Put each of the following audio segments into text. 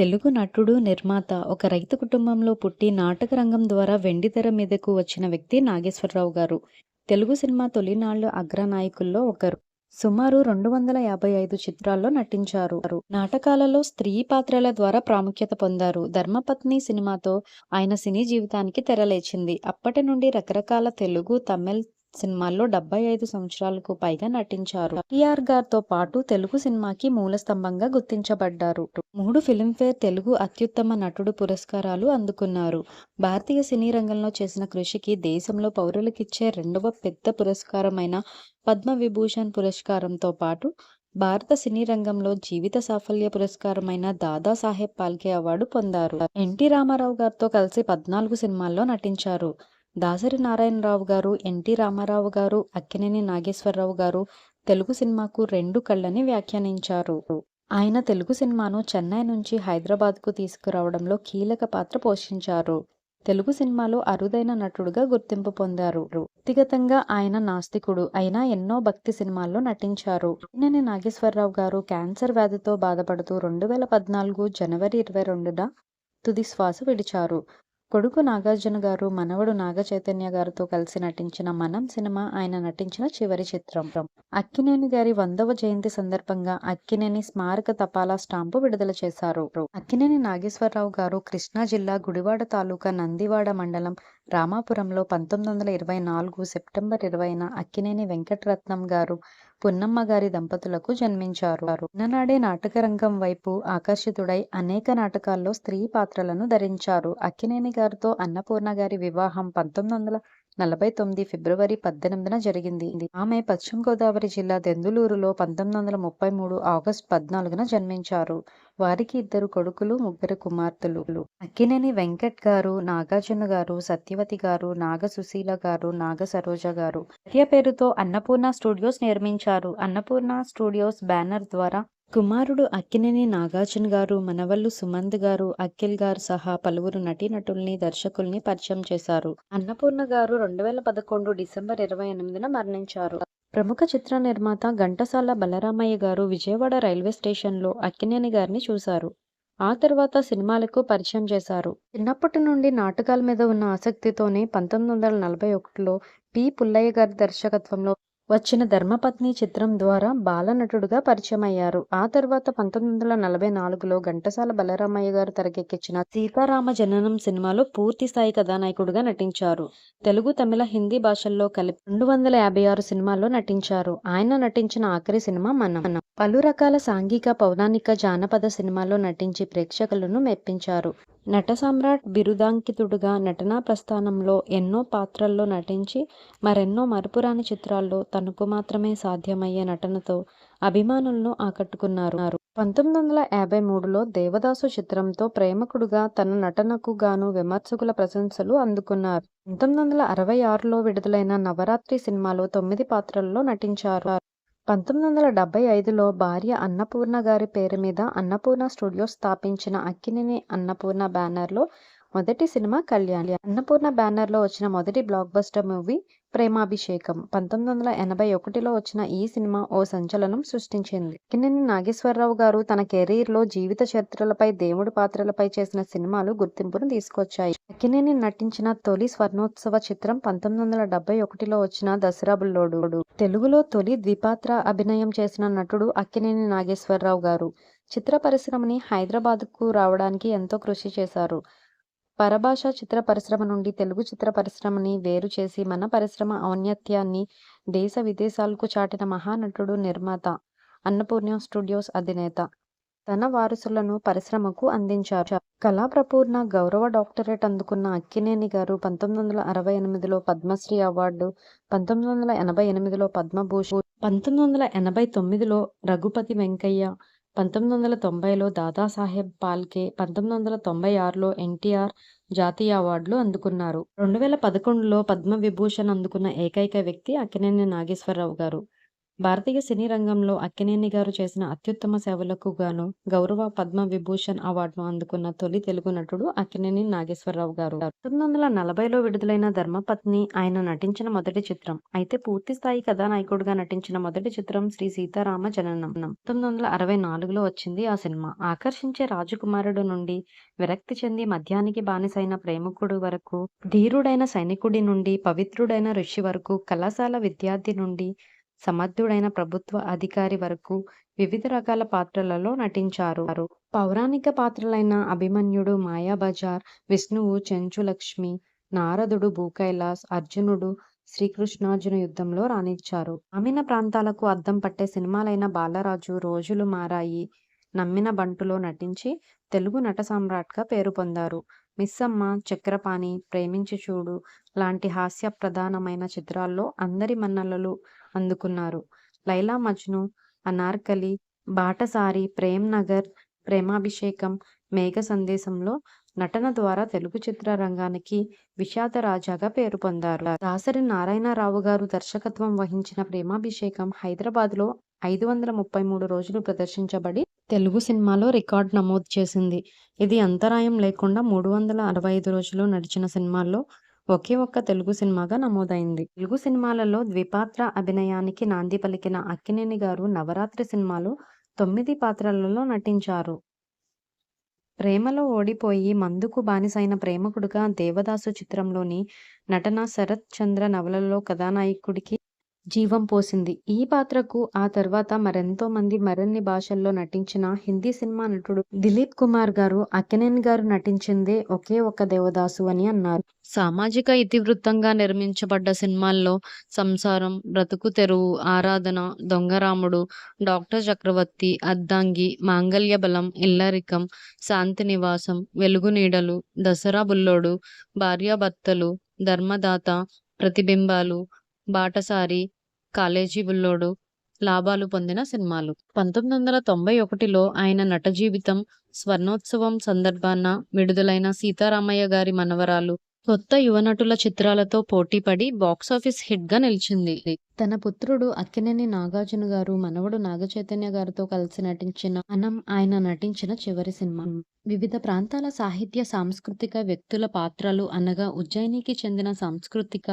తెలుగు నటుడు, నిర్మాత. ఒక రైతు కుటుంబంలో పుట్టి నాటక రంగం ద్వారా వెండితెర మీదకు వచ్చిన వ్యక్తి నాగేశ్వరరావు గారు. తెలుగు సినిమా తొలినాళ్ళ అగ్రనాయకుల్లో ఒకరు. సుమారు రెండు వందల యాభై ఐదు చిత్రాల్లో నటించారు. నాటకాలలో స్త్రీ పాత్రల ద్వారా ప్రాముఖ్యత పొందారు. ధర్మపత్ని సినిమాతో ఆయన సినీ జీవితానికి తెరలేచింది. అప్పటి నుండి రకరకాల తెలుగు, తమిళ్ సినిమాల్లో డెబ్బై ఐదు సంవత్సరాలకు పైగా నటించారు. టిఆర్ గారితో పాటు తెలుగు సినిమాకి మూల స్తంభంగా గుర్తించబడ్డారు. మూడు ఫిల్మ్ఫేర్ తెలుగు అత్యుత్తమ నటుడు పురస్కారాలు అందుకున్నారు. భారతీయ సినీ రంగంలో చేసిన కృషికి దేశంలో పౌరులకిచ్చే రెండవ పెద్ద పురస్కారమైన పద్మ విభూషణ్ పురస్కారంతో పాటు భారత సినీ రంగంలో జీవిత సాఫల్య పురస్కారమైన దాదాసాహెబ్ పాల్కే అవార్డు పొందారు. ఎన్టీ రామారావు గారితో కలిసి పద్నాలుగు సినిమాల్లో నటించారు. దాసరి నారాయణరావు గారు, ఎన్టీ రామారావు గారు, అక్కినేని నాగేశ్వరరావు గారు తెలుగు సినిమాకు రెండు కళ్ళని వ్యాఖ్యానించారు. ఆయన తెలుగు సినిమాను చెన్నై నుంచి హైదరాబాద్కు తీసుకురావడంలో కీలక పాత్ర పోషించారు. తెలుగు సినిమాలో అరుదైన నటుడుగా గుర్తింపు పొందారు. వ్యక్తిగతంగా ఆయన నాస్తికుడు అయినా ఎన్నో భక్తి సినిమాల్లో నటించారు. అక్కినేని నాగేశ్వరరావు గారు క్యాన్సర్ వ్యాధితో బాధపడుతూ రెండు వేల పద్నాలుగు జనవరి ఇరవై రెండున తుది శ్వాస విడిచారు. కొడుకు నాగార్జున గారు, మనవడు నాగచైతన్య గారితో కలిసి నటించిన మనం సినిమా ఆయన నటించిన చివరి చిత్రం. అక్కినేని గారి వందవ జయంతి సందర్భంగా అక్కినేని స్మారక తపాలా స్టాంపు విడుదల చేశారు. అక్కినేని నాగేశ్వరరావు గారు కృష్ణా జిల్లా గుడివాడ తాలూకా నందివాడ మండలం రామాపురంలో పంతొమ్మిది వందల ఇరవై నాలుగు సెప్టెంబర్ ఇరవైన అక్కినేని వెంకటరత్నం గారు, పున్నమ్మ గారి దంపతులకు జన్మించారు. చిన్ననాడే నాటకరంగం వైపు ఆకర్షితుడై అనేక నాటకాల్లో స్త్రీ పాత్రలను ధరించారు. అక్కినేని గారితో అన్నపూర్ణ గారి వివాహం పంతొమ్మిది వందల నలభై తొమ్మిది ఫిబ్రవరి పద్దెనిమిదిన జరిగింది. ఆమె పశ్చిమ గోదావరి జిల్లా దెందులూరులో పంతొమ్మిది వందల ముప్పై మూడు ఆగస్టు పద్నాలుగున జన్మించారు. వారికి ఇద్దరు కొడుకులు, ముగ్గురు కుమార్తెలు. అక్కినేని వెంకట్ గారు, నాగార్జున గారు, సత్యవతి గారు, నాగ సుశీల గారు, నాగ సరోజ గారు భార్య పేరుతో అన్నపూర్ణ స్టూడియోస్ నిర్మించారు. అన్నపూర్ణ స్టూడియోస్ బ్యానర్ ద్వారా కుమారుడు అక్కినేని నాగార్జున గారు, మనవళ్ళు సుమంత్ గారు, అఖిల్ గారు సహా పలువురు నటీనటుల్ని, దర్శకుల్ని పరిచయం చేశారు. అన్నపూర్ణ గారు రెండు వేల పదకొండు డిసెంబర్ ఇరవై ఎనిమిదిన మరణించారు. ప్రముఖ చిత్ర నిర్మాత ఘంటసాల బలరామయ్య గారు విజయవాడ రైల్వే స్టేషన్లో అక్కినేని గారిని చూశారు. ఆ తర్వాత సినిమాలకు పరిచయం చేశారు. చిన్నప్పటి నుండి నాటకాల మీద ఉన్న ఆసక్తితోనే పంతొమ్మిది వందల నలభై ఒకటిలో పి. పుల్లయ్య గారి దర్శకత్వంలో వచ్చిన ధర్మపత్ని చిత్రం ద్వారా బాలనటుడుగా పరిచయమయ్యారు. ఆ తర్వాత పంతొమ్మిది వందల నలభై నాలుగులో ఘంటసాల బలరామయ్య గారు తెరకెక్కించిన సీతారామ జననం సినిమాలో పూర్తి స్థాయి కథానాయకుడుగా నటించారు. తెలుగు, తమిళ, హిందీ భాషల్లో కలిపి రెండు వందల యాభై ఆరు సినిమాల్లో నటించారు. ఆయన నటించిన ఆఖరి సినిమా మనం. పలు రకాల సాంఘిక, పౌరాణిక, జానపద సినిమాల్లో నటించి ప్రేక్షకులను మెప్పించారు. నట సమ్రాట్ బిరుదాంకితుడుగా నటనా ప్రస్థానంలో ఎన్నో పాత్రల్లో నటించి మరెన్నో మరపురాని చిత్రాల్లో తనకు మాత్రమే సాధ్యమయ్యే నటనతో అభిమానులను ఆకట్టుకున్నారు. పంతొమ్మిది వందల యాభై మూడులో దేవదాసు చిత్రంతో ప్రేమకుడుగా తన నటనకు గాను విమర్శకుల ప్రశంసలు అందుకున్నారు. పంతొమ్మిది వందల అరవై ఆరులో విడుదలైన నవరాత్రి సినిమాలో తొమ్మిది పాత్రల్లో నటించారు. పంతొమ్మిది వందల డెబ్బై ఐదులో భార్య అన్నపూర్ణ గారి పేరు మీద అన్నపూర్ణ స్టూడియోస్ స్థాపించిన అక్కినేని అన్నపూర్ణ బ్యానర్లో మొదటి సినిమా కళ్యాణి. అన్నపూర్ణ బ్యానర్లో వచ్చిన మొదటి బ్లాక్ బస్టర్ మూవీ ప్రేమాభిషేకం. పంతొమ్మిది వందల ఎనభై ఒకటిలో వచ్చిన ఈ సినిమా ఓ సంచలనం సృష్టించింది. అక్కినేని నాగేశ్వరరావు గారు తన కెరీర్లో జీవిత చరిత్రలపై, దేవుడి పాత్రలపై చేసిన సినిమాలు గుర్తింపును తీసుకొచ్చాయి. అక్కినేని నటించిన తొలి స్వర్ణోత్సవ చిత్రం పంతొమ్మిది వందల డెబ్బై ఒకటిలో వచ్చిన దసరా బుల్లోడు. తెలుగులో తొలి ద్విపాత్ర అభినయం చేసిన నటుడు అక్కినేని నాగేశ్వరరావు గారు. చిత్ర పరిశ్రమని హైదరాబాద్కు రావడానికి ఎంతో కృషి చేశారు. పరభాషా చిత్ర పరిశ్రమ నుండి తెలుగు చిత్ర పరిశ్రమని వేరు చేసి మన పరిశ్రమ ఔన్నత్యాన్ని దేశ విదేశాలకు చాటిన మహానటుడు, నిర్మాత, అన్నపూర్ణ స్టూడియోస్ అధినేత. తన వారసులను పరిశ్రమకు అందించారు. కళాప్రపూర్ణ గౌరవ డాక్టరేట్ అందుకున్న అక్కినేని గారు పంతొమ్మిది వందల అరవై ఎనిమిదిలో పద్మశ్రీ అవార్డు, పంతొమ్మిది వందల ఎనభై ఎనిమిదిలో పద్మభూషణ్, పంతొమ్మిది వందల ఎనభై తొమ్మిదిలో రఘుపతి వెంకయ్య, పంతొమ్మిది వందల తొంభైలో దాదాసాహెబ్ పాల్కే పంతొమ్మిది వందల తొంభై ఆరులో ఎన్టీఆర్ జాతీయ అవార్డులు అందుకున్నారు. రెండు వేల పదకొండులో పద్మవిభూషణ్ అందుకున్న ఏకైక వ్యక్తి అక్కినేని నాగేశ్వరరావు గారు. భారతీయ సినీ రంగంలో అక్కినేని గారు చేసిన అత్యుత్తమ సేవలకు గాను గౌరవ పద్మ విభూషణ్ అవార్డును అందుకున్న తొలి తెలుగు నటుడు అక్కినేని నాగేశ్వరరావు గారు. పంతొమ్మిది వందల నలభైలో విడుదలైన ధర్మపత్ని ఆయన నటించిన మొదటి చిత్రం అయితే పూర్తి స్థాయి కథానాయకుడిగా నటించిన మొదటి చిత్రం శ్రీ సీతారామ జననం. పంతొమ్మిది వందల అరవై నాలుగులో వచ్చింది ఆ సినిమా. ఆకర్షించే రాజకుమారుడు నుండి విరక్తి చెంది మద్యానికి బానిసైన ప్రేమికుడు వరకు ధీరుడైన సైనికుడి నుండి పవిత్రుడైన ఋషి వరకు కళాశాల విద్యార్థి నుండి సమర్థుడైన ప్రభుత్వ అధికారి వరకు వివిధ రకాల పాత్రలలో నటించారు. పౌరాణిక పాత్రలైన అభిమన్యుడు మాయాబజార్ విష్ణువు చెంచులక్ష్మి నారదుడు భూకైలాస్ అర్జునుడు శ్రీకృష్ణార్జున యుద్ధంలో రాణించారు. గ్రామీణ ప్రాంతాలకు అద్దం పట్టే సినిమాలైన బాలరాజు రోజులు మారాయి నమ్మిన బంటులో నటించి తెలుగు నట సామ్రాట్గా పేరు పొందారు. మిస్సమ్మ చక్రపాణి ప్రేమించి చూడు లాంటి హాస్య ప్రధానమైన చిత్రాల్లో అందరి మన్నలలు అందుకున్నారు. లైలా మజ్ను అనార్కలి బాటసారి ప్రేమ్ నగర్ ప్రేమాభిషేకం మేఘ సందేశంలో నటన ద్వారా తెలుగు చిత్రరంగానికి విషాద రాజాగా పేరు పొందారు. దాసరి నారాయణరావు గారు దర్శకత్వం వహించిన ప్రేమాభిషేకం హైదరాబాద్లో ఐదు వందల ముప్పై మూడు రోజులు ప్రదర్శించబడి తెలుగు సినిమాలో రికార్డ్ నమోదు చేసింది. ఇది అంతరాయం లేకుండా మూడు వందల అరవై ఐదు రోజులు నడిచిన సినిమాల్లో ఒకే ఒక్క తెలుగు సినిమాగా నమోదైంది. తెలుగు సినిమాలలో ద్విపాత్ర అభినయానికి నాంది పలికిన అక్కినేని గారు నవరాత్రి సినిమాలో తొమ్మిది పాత్రలలో నటించారు. ప్రేమలో ఓడిపోయి మందుకు బానిసైన ప్రేమకుడుగా దేవదాసు చిత్రంలోని నటన శరత్ చంద్ర నవలలో కథానాయకుడికి జీవం పోసింది. ఈ పాత్రకు ఆ తర్వాత మరెంతో మంది మరిన్ని భాషల్లో నటించిన హిందీ సినిమా నటుడు దిలీప్ కుమార్ గారు అక్కినేని గారు నటించిందే ఒకే ఒక దేవదాసు అని అన్నారు. సామాజిక ఇతివృత్తంగా నిర్మించబడ్డ సినిమాల్లో సంసారం బ్రతుకు తెరువు ఆరాధన దొంగరాముడు డాక్టర్ చక్రవర్తి అద్దాంగి మాంగళ్య బలం ఇల్లరికం శాంతి నివాసం వెలుగు నీడలు దసరా బుల్లోడు భార్యాభర్తలు ధర్మదాత ప్రతిబింబాలు బాటసారి కాలేజీ బుల్లోడు లాభాలు పొందిన సినిమాలు. పంతొమ్మిది వందల తొంభై ఒకటిలో ఆయన నట జీవితం స్వర్ణోత్సవం సందర్భాన విడుదలైన సీతారామయ్య గారి మనవరాలు కొత్త యువనటుల చిత్రాలతో పోటీపడి బాక్సాఫీస్ హిట్గా నిలిచింది. తన పుత్రుడు అక్కినేని నాగార్జున గారు మనవడు నాగచైతన్య గారితో కలిసి నటించిన అనం ఆయన నటించిన చివరి సినిమా. వివిధ ప్రాంతాల సాహిత్య సాంస్కృతిక వ్యక్తుల పాత్రలు అనగా ఉజ్జయినికి చెందిన సాంస్కృతిక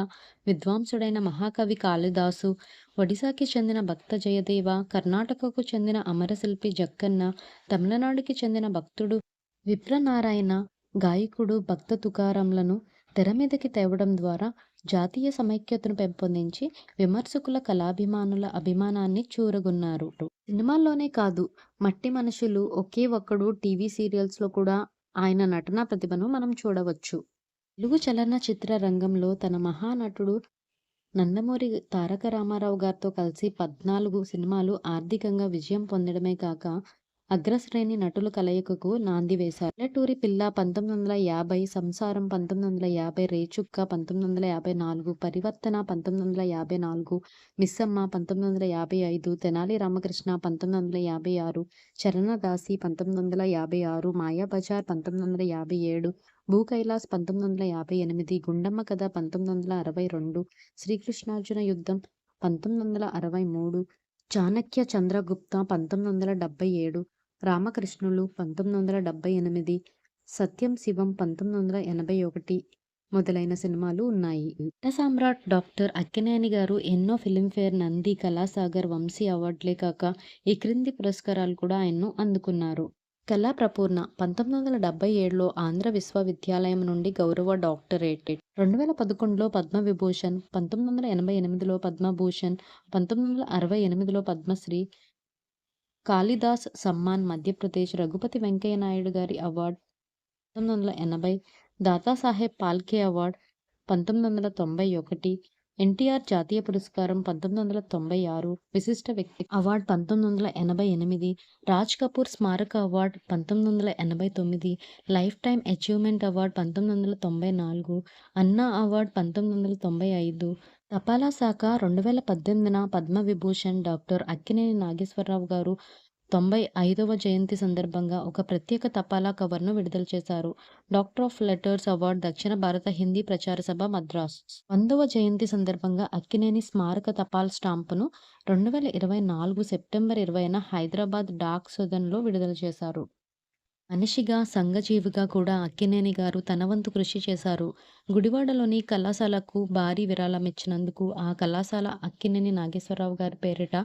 విద్వాంసుడైన మహాకవి కాళిదాసు ఒడిశాకి చెందిన భక్త జయదేవ కర్ణాటకకు చెందిన అమరశిల్పి జక్కన్న తమిళనాడుకి చెందిన భక్తుడు విప్రనారాయణ గాయకుడు భక్త తుకారంలను తెర మీదకి తేవడం ద్వారా జాతీయ సమైక్యతను పెంపొందించి విమర్శకుల కళాభిమానుల అభిమానాన్ని చూరగొన్నారు. సినిమాల్లోనే కాదు మట్టి మనుషులు ఒకే ఒక్కడు టీవీ సీరియల్స్లో కూడా ఆయన నటనా ప్రతిభను మనం చూడవచ్చు. తెలుగు చలనచిత్ర రంగంలో తన మహానటుడు నందమూరి తారక రామారావు గారితో కలిసి పద్నాలుగు సినిమాలు ఆర్థికంగా విజయం పొందడమే కాక అగ్రశ్రేణి నటుల కలయికకు నాంది వేశారు పల్లెటూరి పిల్ల పంతొమ్మిది వందల యాభై సంసారం పంతొమ్మిది వందల యాభై రేచుక్క పంతొమ్మిది వందల యాభై నాలుగు పరివర్తన పంతొమ్మిది వందల యాభై నాలుగు మిస్సమ్మ పంతొమ్మిది వందల యాభై ఐదు తెనాలి రామకృష్ణ పంతొమ్మిది వందల యాభై ఆరు చరణదాసి పంతొమ్మిది వందల యాభై ఆరు మాయాబజార్ పంతొమ్మిది వందల యాభై ఏడు భూ కైలాస్ పంతొమ్మిది వందల యాభై ఎనిమిది గుండమ్మ కథ పంతొమ్మిది వందల అరవై రెండు శ్రీకృష్ణార్జున యుద్ధం పంతొమ్మిది వందల అరవై మూడు చాణక్య చంద్రగుప్త పంతొమ్మిది వందల డెబ్బై ఏడు రామకృష్ణులు పంతొమ్మిది వందల డెబ్బై ఎనిమిది సత్యం శివం పంతొమ్మిది వందల ఎనభై ఒకటి మొదలైన సినిమాలు ఉన్నాయి. నట సామ్రాట్ డాక్టర్ అక్కినేని గారు ఎన్నో ఫిలింఫేర్ నంది కళాసాగర్ వంశీ అవార్డులే కాక ఈ క్రింది పురస్కారాలు కూడా ఆయన్ను అందుకున్నారు. కళా ప్రపూర్ణ పంతొమ్మిది వందల డెబ్బై ఏడులో ఆంధ్ర విశ్వవిద్యాలయం నుండి గౌరవ డాక్టరేట్. రెండు వేల పదకొండులో పద్మవిభూషణ్ పంతొమ్మిది వందల ఎనభై ఎనిమిదిలో పద్మభూషణ్ పంతొమ్మిది వందల అరవై ఎనిమిదిలో పద్మశ్రీ కాళిదాస్ సమ్మాన్ మధ్యప్రదేశ్ రఘుపతి వెంకయ్య నాయుడు గారి అవార్డు పంతొమ్మిది వందల ఎనభై దాదాసాహెబ్ పాల్కే అవార్డు పంతొమ్మిది వందల తొంభై ఒకటి ఎన్టీఆర్ జాతీయ పురస్కారం పంతొమ్మిది వందల తొంభై ఆరు విశిష్ట వ్యక్తి అవార్డు పంతొమ్మిది వందల ఎనభై ఎనిమిది రాజ్ కపూర్ స్మారక అవార్డు పంతొమ్మిది వందల ఎనభై తొమ్మిది లైఫ్ టైమ్ అచీవ్మెంట్ అవార్డు పంతొమ్మిది వందల తొంభై నాలుగు అన్నా అవార్డు పంతొమ్మిది వందల తొంభై ఐదు తపాలా శాఖ రెండు వేల పద్దెనిమిదిన పద్మవిభూషణ్ డాక్టర్ అక్కినేని నాగేశ్వరరావు గారు తొంభై ఐదవ జయంతి సందర్భంగా ఒక ప్రత్యేక తపాలా కవర్ను విడుదల చేశారు. డాక్టర్ ఆఫ్ లెటర్స్ అవార్డు దక్షిణ భారత హిందీ ప్రచార సభ మద్రాస్. వందవ జయంతి సందర్భంగా అక్కినేని స్మారక తపాల్ స్టాంపును రెండు వేల ఇరవై నాలుగు సెప్టెంబర్ ఇరవైన హైదరాబాద్ డాక్ సదన్లో విడుదల చేశారు. మనిషిగా సంఘజీవిగా కూడా అక్కినేని గారు తన వంతు కృషి చేశారు. గుడివాడలోని కళాశాలకు భారీ విరాళం ఇచ్చినందుకు ఆ కళాశాల అక్కినేని నాగేశ్వరరావు గారి పేరిట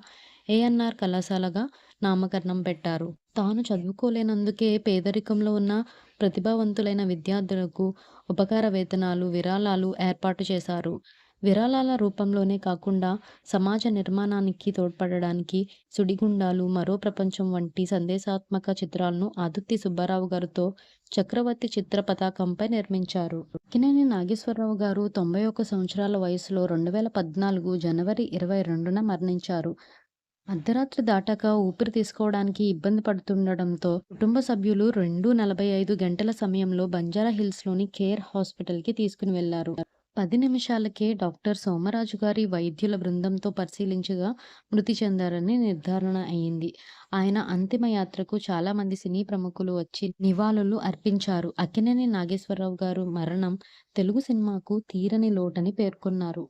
ఏఎన్ఆర్ కళాశాలగా నామకరణం పెట్టారు. తాను చదువుకోలేనందుకే పేదరికంలో ఉన్న ప్రతిభావంతులైన విద్యార్థులకు ఉపకార వేతనాలు విరాళాలు ఏర్పాటు చేశారు. విరాళాల రూపంలోనే కాకుండా సమాజ నిర్మాణానికి తోడ్పడడానికి సుడిగుండాలు మరో ప్రపంచం వంటి సందేశాత్మక చిత్రాలను ఆదుర్తి సుబ్బారావు గారితో చక్రవర్తి చిత్ర పతాకంపై నిర్మించారు. అక్కినేని నాగేశ్వరరావు గారు తొంభై ఒక్క సంవత్సరాల వయసులో రెండు వేల పద్నాలుగు జనవరి ఇరవై రెండున మరణించారు. అర్ధరాత్రి దాటాక ఊపిరి తీసుకోవడానికి ఇబ్బంది పడుతుండడంతో కుటుంబ సభ్యులు రెండు నలభై ఐదు గంటల సమయంలో బంజారా హిల్స్లోని కేర్ హాస్పిటల్కి తీసుకుని వెళ్ళారు. పది నిమిషాలకే డాక్టర్ సోమరాజు గారి వైద్యుల బృందంతో పరిశీలించగా మృతి చెందారని నిర్ధారణ అయింది. ఆయన అంతిమ యాత్రకు చాలా మంది సినీ ప్రముఖులు వచ్చి నివాళులు అర్పించారు. అక్కినేని నాగేశ్వరరావు గారు మరణం తెలుగు సినిమాకు తీరని లోటని పేర్కొన్నారు.